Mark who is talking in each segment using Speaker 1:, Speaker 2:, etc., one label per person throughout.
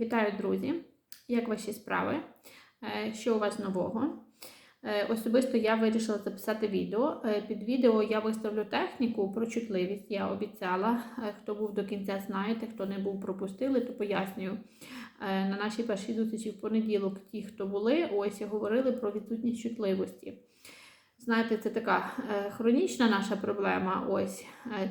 Speaker 1: Вітаю, друзі! Як ваші справи? Е, Що у вас нового? Е, Особисто я вирішила записати відео. Е, Під відео я виставлю техніку про чутливість. Я обіцяла. Хто був до кінця, знаєте, хто не був, пропустили, то пояснюю. На нашій першій зустрічі в понеділок, ті, хто були, ось говорили про відсутність чутливості. Знаєте, це така хронічна наша проблема, ось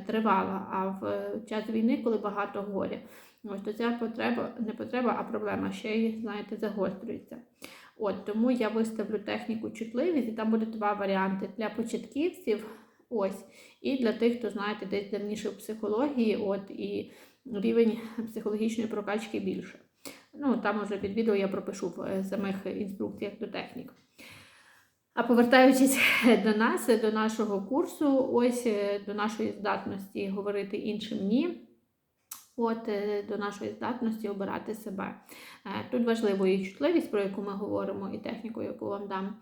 Speaker 1: тривала. А в час війни, коли багато горя, ось то ця потреба, не потреба, а проблема ще й, знаєте, загострюється. От тому я виставлю техніку чутливість, і там буде два варіанти для початківців, ось, і для тих, хто знаєте, десь давніше в психології, от і рівень психологічної прокачки більше. Ну, там уже під відео я пропишу в е, самих інструкціях до технік. А повертаючись до нас, до нашого курсу, ось е, до нашої здатності говорити іншим ні. От е, до нашої здатності обирати себе. Е, Тут важливо і чутливість, про яку ми говоримо, і техніку, яку вам дам.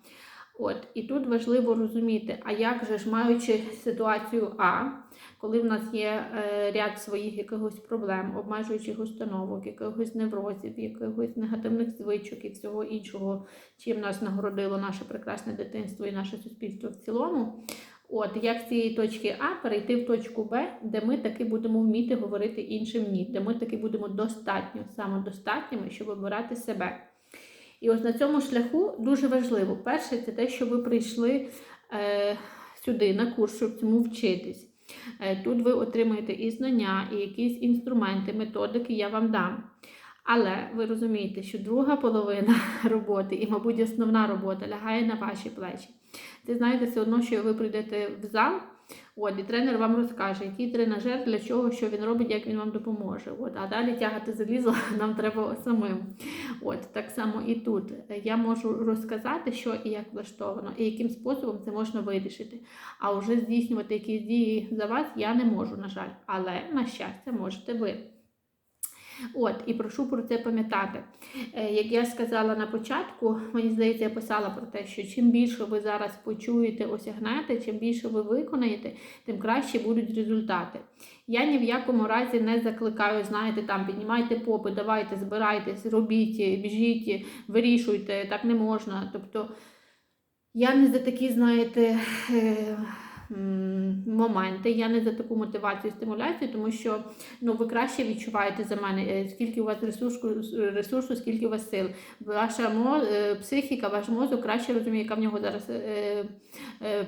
Speaker 1: От, і тут важливо розуміти, а як же ж маючи ситуацію А, коли в нас є е, ряд своїх якихось проблем, обмежуючих установок, якихось неврозів, якихось негативних звичок і всього іншого, чим нас нагородило наше прекрасне дитинство і наше суспільство в цілому. От як з цієї точки А перейти в точку Б, де ми таки будемо вміти говорити іншим ні, де ми таки будемо достатньо самодостатніми, щоб обирати себе. І ось на цьому шляху дуже важливо. Перше, це те, що ви прийшли е, сюди на курс, щоб цьому вчитись. Е, тут ви отримаєте і знання, і якісь інструменти, методики я вам дам. Але ви розумієте, що друга половина роботи, і, мабуть, основна робота лягає на ваші плечі. Це знаєте, все одно, що ви прийдете в зал, от, і тренер вам розкаже, який тренажер, для чого, що він робить, як він вам допоможе. От, а далі тягати залізо нам треба самим. От, так само і тут. Я можу розказати, що і як влаштовано, і яким способом це можна вирішити. А вже здійснювати якісь дії за вас я не можу, на жаль. Але, на щастя, можете ви. От, і прошу про це пам'ятати. Е, Як я сказала на початку, мені здається, я писала про те, що чим більше ви зараз почуєте, осягнете, чим більше ви виконаєте, тим краще будуть результати. Я ні в якому разі не закликаю, знаєте, там піднімайте попи, давайте, збирайтесь, робіть, біжіть, вирішуйте, так не можна. Тобто я не за такі, знаєте, е, моменти, я не за таку мотивацію стимуляцію, тому що ну, ви краще відчуваєте за мене, е, скільки у вас ресурсу, ресурсу скільки у вас сил. Ваша е, психіка, ваш мозок краще розуміє, яка в нього зараз е,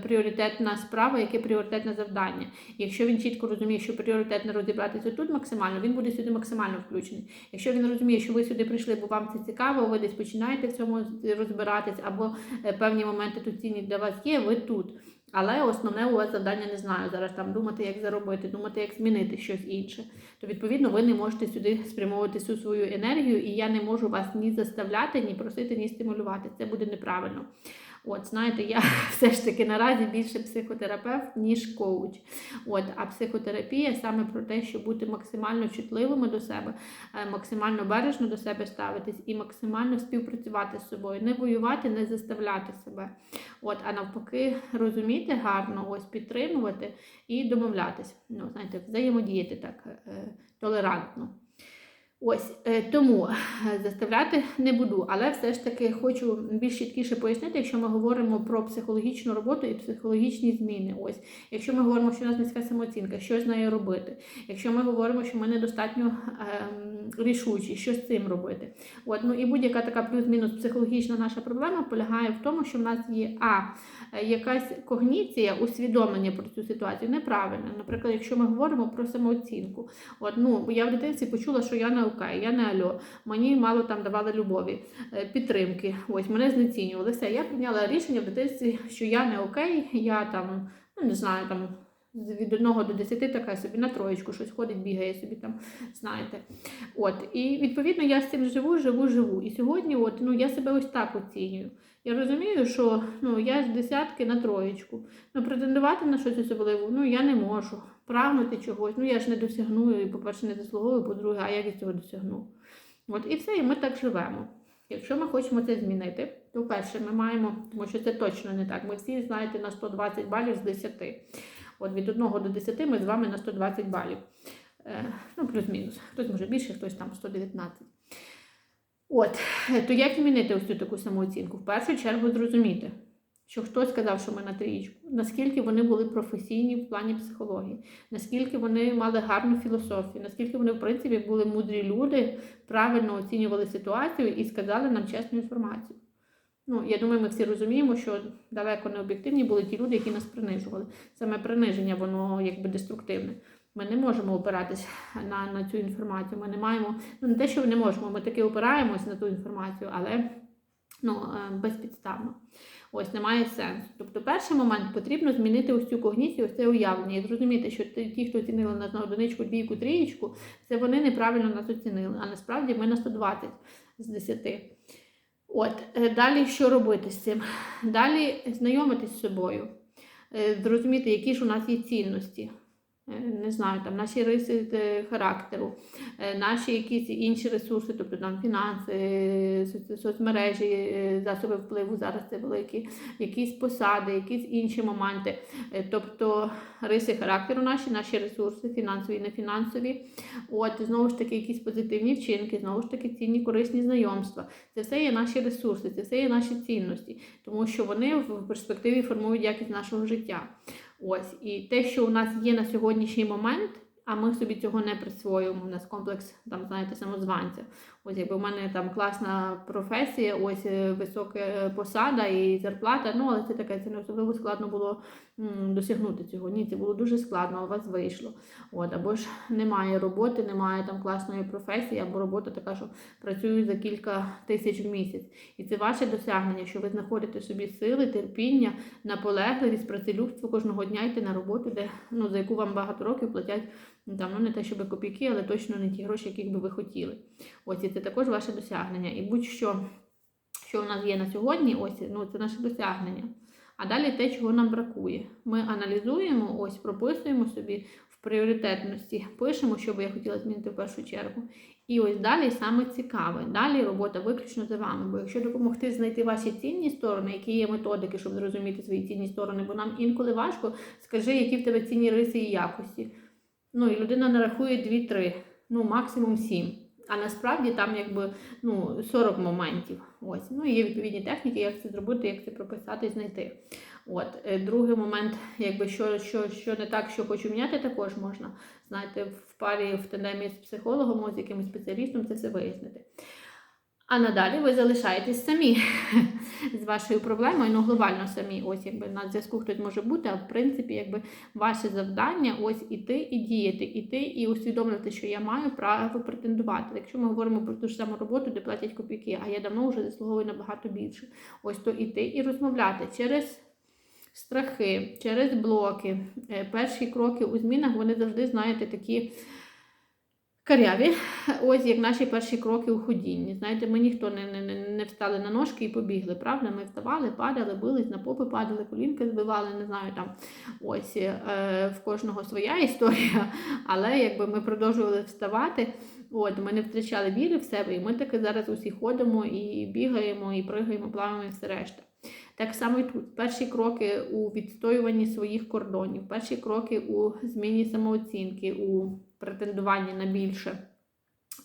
Speaker 1: пріоритетна справа, яке пріоритетне завдання. Якщо він чітко розуміє, що пріоритетно розібратися тут максимально, він буде сюди максимально включений. Якщо він розуміє, що ви сюди прийшли, бо вам це цікаво, ви десь починаєте в цьому розбиратись, або певні моменти тут цінні для вас є, ви тут. Але основне у вас завдання не знаю зараз там думати, як заробити, думати, як змінити щось інше. То відповідно ви не можете сюди спрямовувати всю свою енергію, і я не можу вас ні заставляти, ні просити, ні стимулювати. Це буде неправильно. От, знаєте, я все ж таки наразі більше психотерапевт, ніж коуч. От, а психотерапія саме про те, щоб бути максимально чутливими до себе, е, максимально бережно до себе ставитись і максимально співпрацювати з собою, не воювати, не заставляти себе. От, а навпаки, розуміти гарно, ось підтримувати і домовлятись. Ну, знаєте, взаємодіяти так е, толерантно. Ось е, тому е, заставляти не буду, але все ж таки хочу більш чіткіше пояснити, якщо ми говоримо про психологічну роботу і психологічні зміни. Ось, якщо ми говоримо, що у нас низька самооцінка, що з нею робити? Якщо ми говоримо, що ми недостатньо ем, рішучі, що з цим робити? От, ну і будь-яка така плюс-мінус психологічна наша проблема полягає в тому, що в нас є а якась когніція, усвідомлення про цю ситуацію неправильна. Наприклад, якщо ми говоримо про самооцінку, от ну я в дитинстві почула, що я не окей, я не альо, мені мало там давали любові, е, підтримки. Ось мене знецінювали. Все, я прийняла рішення в дитинстві, що я не окей, я там, ну не знаю, там. Від 1 до 10 така собі на троєчку щось ходить, бігає собі там, знаєте. От, і відповідно я з цим живу, живу, живу. І сьогодні, от, ну, я себе ось так оцінюю. Я розумію, що ну, я з десятки на троєчку. Ну, претендувати на щось особливе, ну я не можу. Прагнути чогось, ну я ж не досягну, і, по-перше, не заслуговую, по-друге, а як я цього досягну. От і все, і ми так живемо. Якщо ми хочемо це змінити, то перше ми маємо, тому що це точно не так. Ми всі, знаєте, на 120 балів з 10. От від 1 до 10 ми з вами на 120 балів. Е, ну, плюс-мінус. Хтось може більше, хтось там 119. От, то як змінити ось цю таку самооцінку? В першу чергу зрозуміти, що хтось сказав, що ми на трієчку, наскільки вони були професійні в плані психології, наскільки вони мали гарну філософію, наскільки вони, в принципі, були мудрі люди, правильно оцінювали ситуацію і сказали нам чесну інформацію. Ну, я думаю, ми всі розуміємо, що далеко не об'єктивні були ті люди, які нас принижували. Саме приниження, воно якби деструктивне. Ми не можемо опиратись на, на цю інформацію. Ми не маємо, ну не те, що не можемо, ми таки опираємось на ту інформацію, але ну, е, безпідставно. Ось немає сенсу. Тобто, перший момент потрібно змінити ось цю когніцію, ось це уявлення і зрозуміти, що ті, хто оцінили нас на одиничку, двійку, трієчку, це вони неправильно нас оцінили. А насправді ми на 120 з 10. От, е, далі що робити з цим? Далі знайомитись з собою, е, зрозуміти, які ж у нас є цінності. Е, Не знаю, там наші риси е, характеру, е, наші якісь інші ресурси, тобто там фінанси, соцмережі, засоби впливу зараз це великі, якісь посади, якісь інші моменти. Тобто риси характеру наші, наші ресурси, фінансові і нефінансові. От знову ж таки, якісь позитивні вчинки, знову ж таки, цінні корисні знайомства. Це все є наші ресурси, це все є наші цінності, тому що вони в перспективі формують якість нашого життя. Ось і те, що у нас є на сьогоднішній момент, а ми собі цього не присвоюємо. У нас комплекс там, знаєте, самозванця. Ось якби в мене там класна професія, ось е, висока посада і зарплата. Ну, але це таке, це не особливо складно було досягнути цього. Ні, це було дуже складно, у вас вийшло. От, або ж немає роботи, немає там класної професії, або робота така, що працюю за кілька тисяч в місяць. І це ваше досягнення, що ви знаходите собі сили, терпіння, наполегливість, працелюбство кожного дня йти на роботу, де ну за яку вам багато років платять там, ну не те, щоб копійки, але точно не ті гроші, яких би ви хотіли. Ось і це також ваше досягнення. І будь-що, що у нас є на сьогодні, ось ну це наше досягнення. А далі те, чого нам бракує. Ми аналізуємо, ось прописуємо собі в пріоритетності, пишемо, що би я хотіла змінити в першу чергу. І ось далі саме цікаве. Далі робота виключно за вами. Бо якщо допомогти знайти ваші цінні сторони, які є методики, щоб зрозуміти свої цінні сторони, бо нам інколи важко, скажи, які в тебе цінні риси і якості. Ну і людина нарахує 2-3, ну максимум 7. А насправді там якби ну 40 моментів. Ось ну є відповідні техніки, як це зробити, як це прописати знайти. От е, другий момент, якби що, що, що не так, що хочу міняти, також можна. Знаєте, в парі в тандемі з психологом, з якимось спеціалістом це все вияснити. А надалі ви залишаєтесь самі з вашою проблемою, ну глобально самі. Ось якби на зв'язку хтось може бути, а в принципі, якби ваше завдання ось іти і діяти, іти і усвідомлювати, що я маю право претендувати. Якщо ми говоримо про ту ж саму роботу, де платять копійки, а я давно вже заслуговую набагато більше. Ось то іти і розмовляти через. Страхи через блоки, Е, перші кроки у змінах, вони завжди, знаєте, такі каряві, ось як наші перші кроки у ходінні. Знаєте, ми ніхто не, не, не, встали на ножки і побігли, правда? Ми вставали, падали, бились, на попи падали, колінки збивали, не знаю там. Ось е, в кожного своя історія, але якби ми продовжували вставати. От, ми не втрачали віри в себе, і ми таки зараз усі ходимо і бігаємо, і пригаємо, плаваємо і все решта. Так само і тут перші кроки у відстоюванні своїх кордонів, перші кроки у зміні самооцінки, у претендуванні на більше.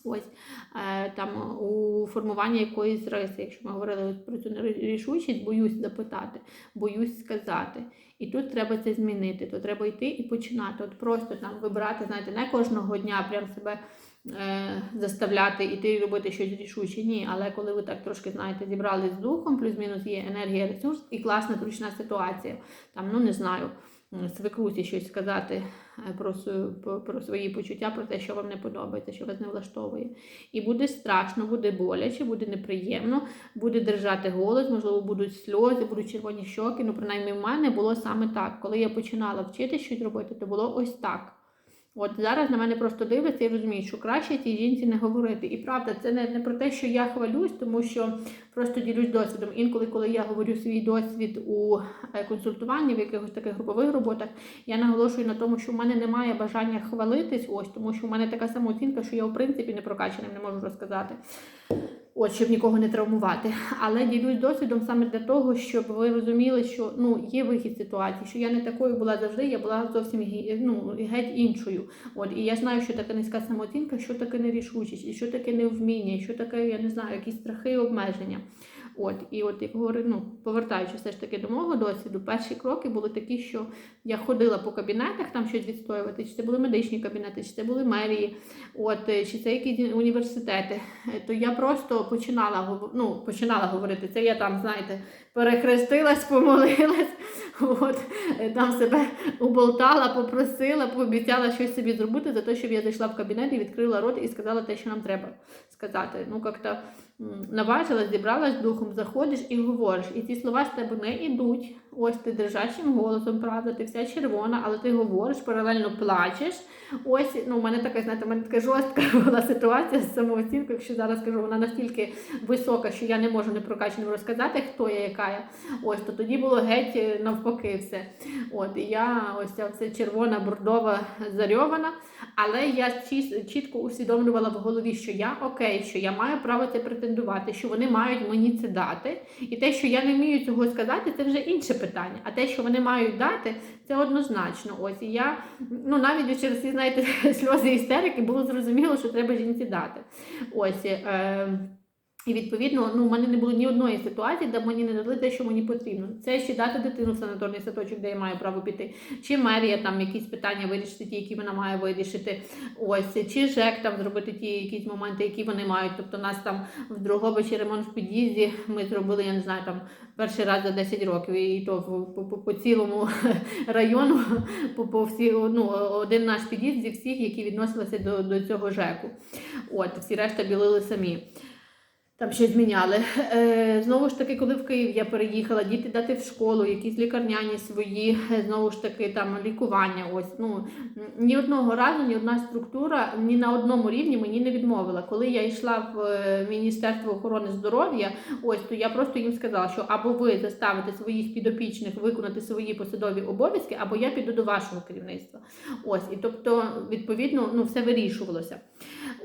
Speaker 1: Ось е, там у формуванні якоїсь риси, якщо ми говорили про цю рішучість, боюсь запитати, боюсь сказати. І тут треба це змінити. То треба йти і починати. От просто там вибирати, знаєте, не кожного дня прям себе е, заставляти іти робити щось рішуче. Ні, але коли ви так трошки знаєте, зібрали з духом, плюс-мінус є енергія, ресурс і класна зручна ситуація. Там, ну не знаю, свекрусі щось сказати е, про, про свої почуття, про те, що вам не подобається, що вас не влаштовує. І буде страшно, буде боляче, буде неприємно, буде держати голос, можливо, будуть сльози, будуть червоні щоки. Ну, принаймні, в мене було саме так. Коли я починала вчити щось робити, то було ось так. От зараз на мене просто дивляться і розуміють, що краще цій жінці не говорити. І правда, це не, не про те, що я хвалюсь, тому що просто ділюсь досвідом. Інколи, коли я говорю свій досвід у е, консультуванні, в якихось таких групових роботах, я наголошую на тому, що в мене немає бажання хвалитись, ось тому що в мене така самооцінка, що я в принципі не прокачаним не можу розказати. От, щоб нікого не травмувати. Але ділюсь досвідом саме для того, щоб ви розуміли, що ну, є вихід ситуації, що я не такою була завжди, я була зовсім ну, геть іншою. От, і я знаю, що таке низька самооцінка, що таке нерішучість, і що таке невміння, і що таке, я не знаю, якісь страхи і обмеження. От, і от як говорю, ну, повертаючись все ж таки до мого досвіду, перші кроки були такі, що я ходила по кабінетах, там щось відстоювати, чи це були медичні кабінети, чи це були мерії, от, е, чи це якісь університети. Е, То я просто починала ну, починала говорити. Це я там, знаєте, перехрестилась, помолилась, от, е, там себе уболтала, попросила, пообіцяла щось собі зробити за те, щоб я зайшла в кабінет і відкрила рот і сказала те, що нам треба сказати. Ну, як-то наважилась, зібралась духом, заходиш і говориш. І ці слова з тебе не йдуть. Ось ти держачим голосом, правда, ти вся червона, але ти говориш, паралельно плачеш. Ось, ну, у мене така, знаєте, у мене така жорстка була ситуація з самооцінкою, якщо зараз кажу, вона настільки висока, що я не можу непрокаченим розказати, хто я, яка я. Ось, то тоді було геть е, навпаки все. От, і я ось ця все червона, бордова, зарьована. Але я чітко усвідомлювала в голові, що я окей, що я маю право це претендувати, що вони мають мені це дати. І те, що я не вмію цього сказати, це вже інше питання. А те, що вони мають дати, це однозначно. Ось і я ну навіть через ці знаєте сльози істерики було зрозуміло, що треба жінці дати. Ось. Е, і відповідно, ну, в мене не було ні одної ситуації, де мені не дали те, що мені потрібно. Це ще дати дитину в санаторний садочок, де я маю право піти. Чи мерія там якісь питання вирішити, ті, які вона має вирішити. Ось, чи ЖЕК там зробити ті якісь моменти, які вони мають. Тобто, нас там в Дрогобичі ремонт в під'їзді. Ми зробили, я не знаю, там перший раз за 10 років, і то по, по, по цілому району, по, по всі, ну, один наш під'їзд зі всіх, які відносилися до, до цього ЖЕКу. От, всі решта білили самі. Там щось зміняли. Е, знову ж таки, коли в Київ я переїхала, діти дати в школу, якісь лікарняні свої, е, знову ж таки, там лікування. Ось ну ні одного разу, ні одна структура ні на одному рівні мені не відмовила. Коли я йшла в е, Міністерство охорони здоров'я, ось то я просто їм сказала, що або ви заставите своїх підопічних виконати свої посадові обов'язки, або я піду до вашого керівництва. Ось, і тобто, відповідно, ну все вирішувалося.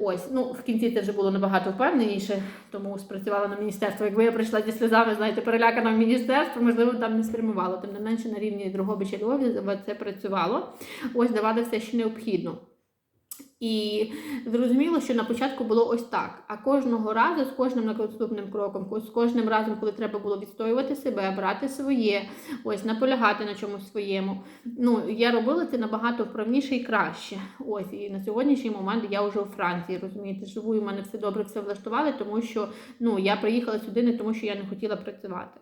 Speaker 1: Ось, ну в кінці це вже було набагато впевненіше, тому спрацювала на міністерство. Якби я прийшла зі сльозами, знаєте, перелякана в міністерство, можливо, там не спрямувало. Тим не менше на рівні Дрогобича Львові це працювало. Ось давали все, що необхідно. І зрозуміло, що на початку було ось так. А кожного разу, з кожним наступним кроком, з кожним разом, коли треба було відстоювати себе, брати своє, ось наполягати на чомусь своєму. Ну я робила це набагато вправніше і краще. Ось і на сьогоднішній момент я вже у Франції. Розумієте, живу і в мене все добре, все влаштували, тому що ну я приїхала сюди не тому, що я не хотіла працювати.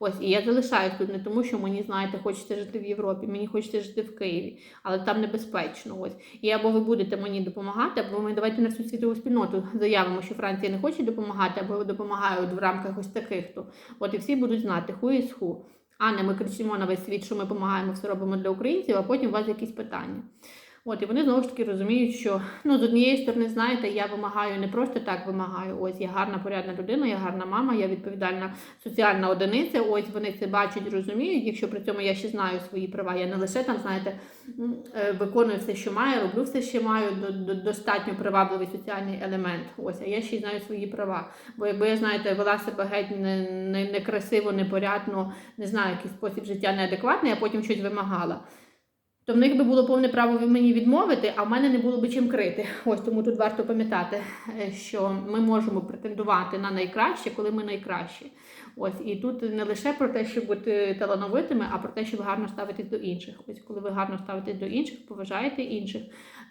Speaker 1: Ось, і я залишаюсь тут не тому, що мені, знаєте, хочеться жити в Європі, мені хочеться жити в Києві, але там небезпечно. Ось. І або ви будете мені допомагати, або ми давайте на всю світову спільноту заявимо, що Франція не хоче допомагати, або допомагають в рамках ось таких то. От і всі будуть знати, ху і ху. А не ми кричимо на весь світ, що ми допомагаємо, все робимо для українців, а потім у вас якісь питання. От, і вони знову ж таки розуміють, що ну, з однієї сторони, знаєте, я вимагаю не просто так вимагаю. Ось я гарна порядна людина, я гарна мама, я відповідальна соціальна одиниця. Ось вони це бачать, розуміють. Якщо при цьому я ще знаю свої права, я не лише там, знаєте, е, виконую все, що маю, роблю все, що маю, до, до, достатньо привабливий соціальний елемент. Ось, а я ще знаю свої права. Бо якби я знаєте, вела себе геть не, не, некрасиво, непорядно, не знаю, який спосіб життя неадекватний, а потім щось вимагала то в них би було повне право мені відмовити, а в мене не було би чим крити. Ось тому тут варто пам'ятати, е, що ми можемо претендувати на найкраще, коли ми найкращі. Ось і тут не лише про те, щоб бути талановитими, а про те, щоб гарно ставитись до інших. Ось коли ви гарно ставитесь до інших, поважаєте інших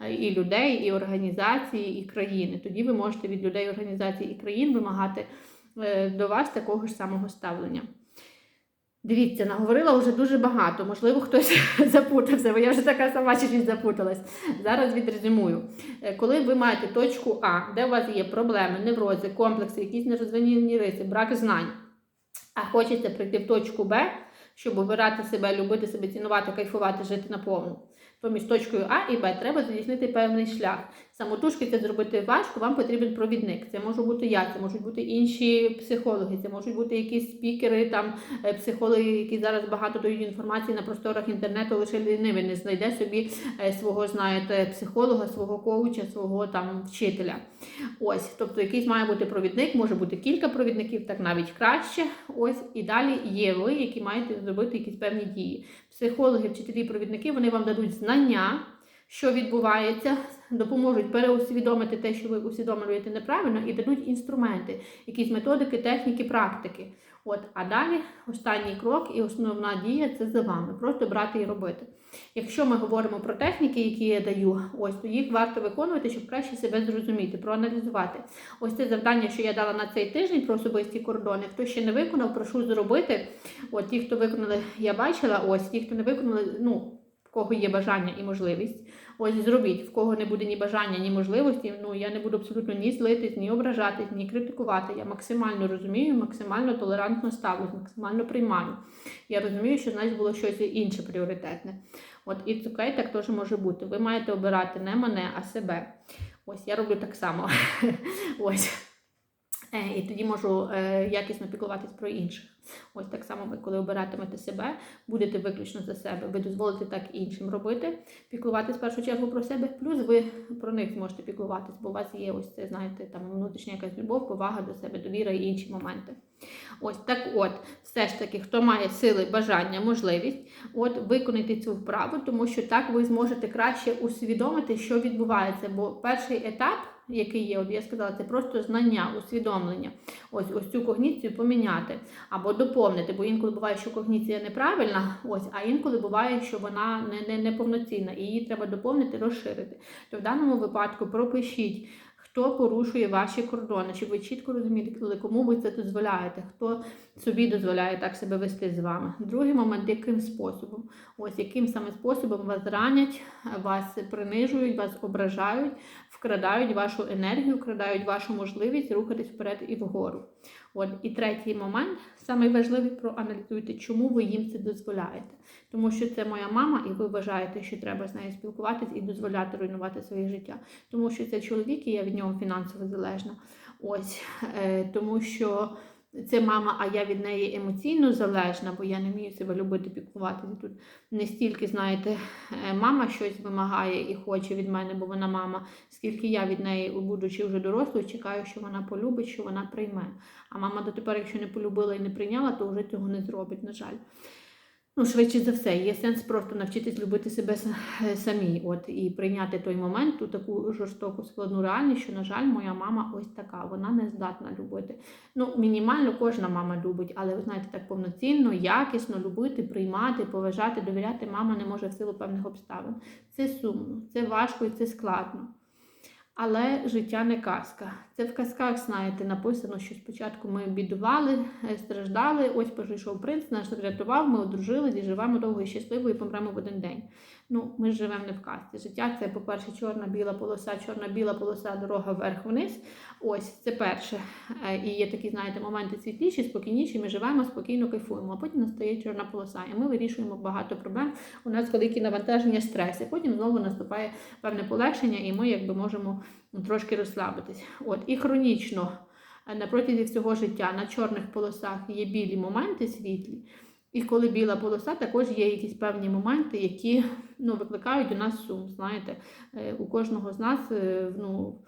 Speaker 1: е, і людей, і організації, і країни. Тоді ви можете від людей, організацій і країн вимагати е, до вас такого ж самого ставлення. Дивіться, наговорила вже дуже багато. Можливо, хтось запутався, бо я вже така сама чуть запуталась. Зараз відрезюмую. Е, Коли ви маєте точку А, де у вас є проблеми, неврози, комплекси, якісь нерозвинені риси, брак знань, а хочете прийти в точку Б, щоб обирати себе, любити себе, цінувати, кайфувати, жити наповну, то між точкою А і Б треба здійснити певний шлях. Самотужки це зробити важко, вам потрібен провідник. Це може бути я, це можуть бути інші психологи, це можуть бути якісь спікери, там е, психологи, які зараз багато дають інформації на просторах інтернету, лише лінивий не знайде собі е, свого, знаєте, психолога, свого коуча, свого там вчителя. Ось, тобто якийсь має бути провідник, може бути кілька провідників, так навіть краще. Ось і далі є ви, які маєте зробити якісь певні дії. Психологи, вчителі, провідники вони вам дадуть знання, що відбувається, допоможуть переусвідомити те, що ви усвідомлюєте неправильно, і дадуть інструменти, якісь методики, техніки, практики. От, а далі останній крок і основна дія це за вами. Просто брати і робити. Якщо ми говоримо про техніки, які я даю, ось то їх варто виконувати, щоб краще себе зрозуміти, проаналізувати. Ось це завдання, що я дала на цей тиждень про особисті кордони. Хто ще не виконав, прошу зробити. От ті, хто виконали, я бачила. Ось ті, хто не виконали, ну кого є бажання і можливість. Ось зробіть, в кого не буде ні бажання, ні можливості. Ну я не буду абсолютно ні злитись, ні ображатись, ні критикувати. Я максимально розумію, максимально толерантно ставлюсь, максимально приймаю. Я розумію, що значить було щось інше пріоритетне. От і цукай так теж може бути. Ви маєте обирати не мене, а себе. Ось я роблю так само. Ось. Е, І тоді можу е, якісно піклуватись про інших. Ось так само ви, коли обиратимете себе, будете виключно за себе. Ви дозволите так іншим робити, піклуватись в першу чергу про себе. Плюс ви про них зможете піклуватись, бо у вас є ось це, знаєте, там внутрішня якась любов, повага до себе, довіра і інші моменти. Ось так, от, все ж таки, хто має сили, бажання, можливість, от виконайте цю вправу, тому що так ви зможете краще усвідомити, що відбувається. Бо перший етап, який є, от я сказала, це просто знання, усвідомлення. Ось ось цю когніцію поміняти або доповнити, бо інколи буває, що когніція неправильна, ось, а інколи буває, що вона не, не, не повноцінна, і її треба доповнити, розширити. То в даному випадку пропишіть. Хто порушує ваші кордони, щоб ви чітко розуміли, кому ви це дозволяєте, хто собі дозволяє так себе вести з вами. Другий момент, яким способом? Ось яким саме способом вас ранять, вас принижують, вас ображають, вкрадають вашу енергію, вкрадають вашу можливість рухатись вперед і вгору. От і третій момент, самий важливий, проаналізуйте, чому ви їм це дозволяєте. Тому що це моя мама, і ви вважаєте, що треба з нею спілкуватись і дозволяти руйнувати своє життя. Тому що це чоловік, і я від нього фінансово залежна. Ось е, тому що. Це мама, а я від неї емоційно залежна, бо я не вмію себе любити, піклуватися. Тут не стільки, знаєте, е, мама щось вимагає і хоче від мене, бо вона мама, скільки я від неї, будучи вже дорослою, чекаю, що вона полюбить, що вона прийме. А мама дотепер, якщо не полюбила і не прийняла, то вже цього не зробить, на жаль. Ну, швидше за все, є сенс просто навчитись любити себе е, самі, от і прийняти той момент, ту таку жорстоку складну реальність, що, на жаль, моя мама ось така, вона не здатна любити. Ну, мінімально кожна мама любить, але ви знаєте, так повноцінно, якісно любити, приймати, поважати, довіряти мама не може в силу певних обставин. Це сумно, це важко і це складно. Але життя не казка. Це в казках, знаєте, написано, що спочатку ми бідували, е, страждали. Ось прийшов принц, нас врятував, ми одружили, і живемо довго і щасливо і помремо в один день. Ну, ми живемо не в казці. Життя це, по-перше, чорна-біла полоса, чорна-біла полоса, дорога вверх-вниз. Ось це перше. Е, І є такі, знаєте, моменти світліші, спокійніші. Ми живемо, спокійно кайфуємо. А потім настає чорна полоса, і ми вирішуємо багато проблем. У нас великі навантаження, стреси. Потім знову наступає певне полегшення, і ми якби можемо трошки розслабитись. От і хронічно е, на протязі всього життя на чорних полосах є білі моменти світлі. І коли біла полоса, також є якісь певні моменти, які ну, викликають у нас сум. Знаєте, Е, у кожного з нас е, ну,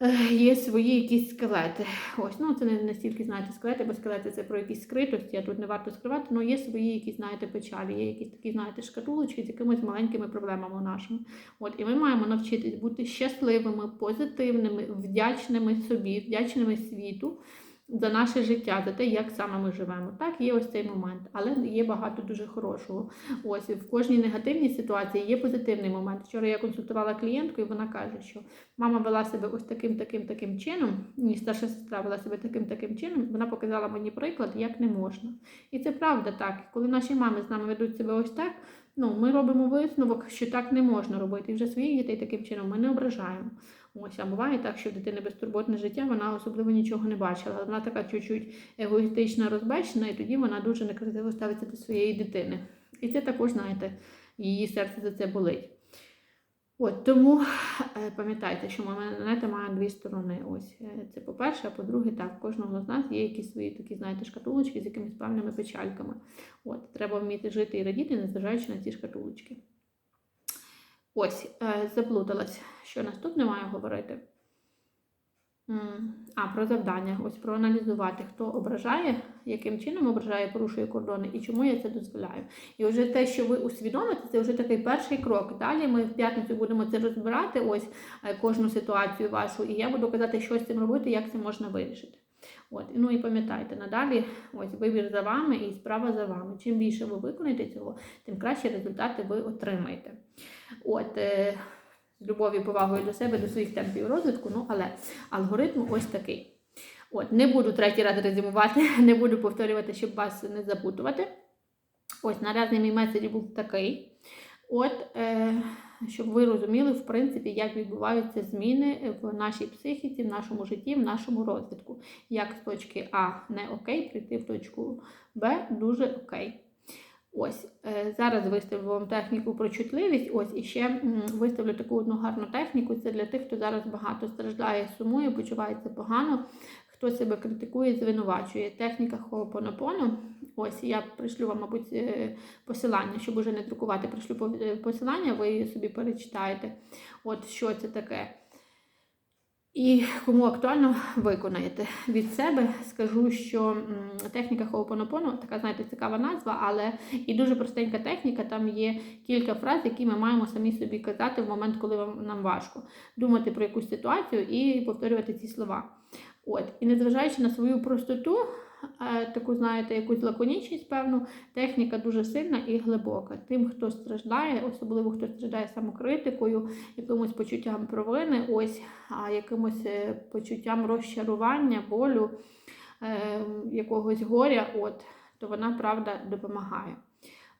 Speaker 1: е, є свої якісь скелети. Ось, ну це не настільки, знаєте, скелети, бо скелети це про якісь скритості, а тут не варто скривати, але є свої якісь, знаєте, печалі, є якісь такі, знаєте, шкатулочки з якимись маленькими проблемами нашими. От, і ми маємо навчитись бути щасливими, позитивними, вдячними собі, вдячними світу за наше життя, за те, як саме ми живемо. Так, є ось цей момент, але є багато дуже хорошого. Ось в кожній негативній ситуації є позитивний момент. Вчора я консультувала клієнтку, і вона каже, що мама вела себе ось таким, таким, таким чином. Ні, старша сестра вела себе таким, таким чином. Вона показала мені приклад, як не можна. І це правда так. Коли наші мами з нами ведуть себе ось так. Ну, ми робимо висновок, що так не можна робити. І вже своїх дітей таким чином ми не ображаємо. Ось, а буває так, що в дитини безтурботне життя, вона особливо нічого не бачила. Вона така чуть-чуть егоїстична, розбещена, і тоді вона дуже некрасиво ставиться до своєї дитини. І це також, знаєте, її серце за це болить. От тому е, пам'ятайте, що монета має дві сторони. Ось е, це по-перше, а по-друге, так, кожного з нас є якісь свої такі, знаєте, шкатулочки з якимись певними печальками. От, треба вміти жити і радіти, незважаючи на ці шкатулочки. Ось, е, заплуталась. Що наступне маю говорити? А, про завдання. Ось проаналізувати, хто ображає, яким чином ображає, порушує кордони і чому я це дозволяю. І вже те, що ви усвідомите, це вже такий перший крок. Далі ми в п'ятницю будемо це розбирати, ось е, кожну ситуацію вашу, і я буду казати, що з цим робити, як це можна вирішити. От, ну і пам'ятайте, надалі ось вибір за вами і справа за вами. Чим більше ви виконаєте цього, тим кращі результати ви отримаєте. От, е, з любов'ю, повагою до себе, до своїх темпів розвитку, ну але алгоритм ось такий. От, не буду третій раз резюмувати, не буду повторювати, щоб вас не запутувати. Ось наразі мій меседж був такий. От, е, щоб ви розуміли, в принципі, як відбуваються зміни в нашій психіці, в нашому житті, в нашому розвитку. Як з точки А не окей, прийти в точку Б дуже окей. Ось е, зараз виставлю вам техніку про чутливість. Ось і ще виставлю таку одну гарну техніку. Це для тих, хто зараз багато страждає, сумує, почувається погано, хто себе критикує, звинувачує. Техніка Хоопонопоно. Ось я пришлю вам, мабуть, е, посилання, щоб уже не друкувати. Пришлю е, посилання, ви собі перечитаєте. От що це таке. І кому актуально виконаєте від себе, скажу, що техніка Хоопонопоно така, знаєте, цікава назва, але і дуже простенька техніка. Там є кілька фраз, які ми маємо самі собі казати в момент, коли вам нам важко думати про якусь ситуацію і повторювати ці слова. От, і незважаючи на свою простоту, е, таку, знаєте, якусь лаконічність, певну, техніка дуже сильна і глибока. Тим, хто страждає, особливо хто страждає самокритикою, якимось почуттям провини, ось а якимось е, почуттям розчарування, болю, е, якогось горя, от, то вона правда допомагає.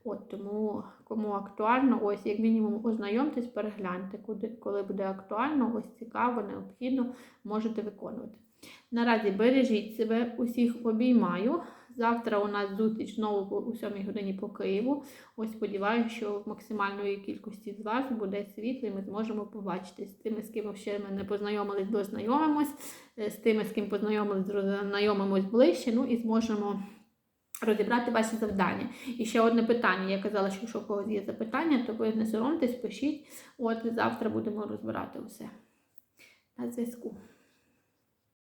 Speaker 1: От тому, кому актуально, ось як мінімум ознайомтесь, перегляньте, куди, коли буде актуально, ось цікаво, необхідно, можете виконувати. Наразі бережіть себе, усіх обіймаю. Завтра у нас зустріч знову у 7 годині по Києву. Ось сподіваюся, що в максимальної кількості з вас буде світло, і ми зможемо побачитись. З тими, з ким ще ми не познайомились, дознайомимось, е, з тими, з ким познайомились, знайомимось ближче, ну і зможемо розібрати ваші завдання. І ще одне питання. Я казала, що якщо у когось є запитання, то ви не соромтесь, пишіть. От завтра будемо розбирати усе. На зв'язку.